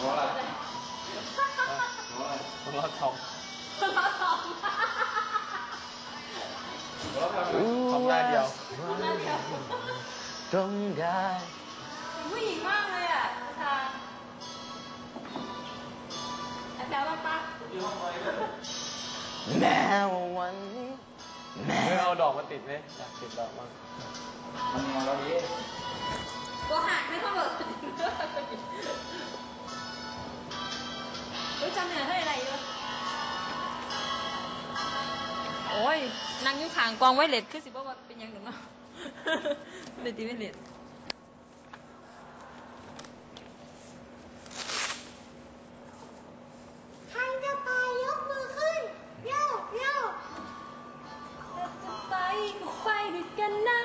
หัวอะไรหัวอะไรหัวทองหัวทองทำหน้าเดียวต้องได้ผู้หญิงมากเลยอะอาจารย์อาจารย์ว่าปะแม้วันนี้แมวเอาดอกมาติดไหมอยากติดดอกมั้ง โอ้ยนั่งยู่ขางกองไว้เล็ดคือสิบ่ว่าเป็นยังหนึ่งเนาะ เล็ดตีไม่เล็ดใครจะไปยกมือขึ้นยกยกเราจะไปไปด้วยกันนะ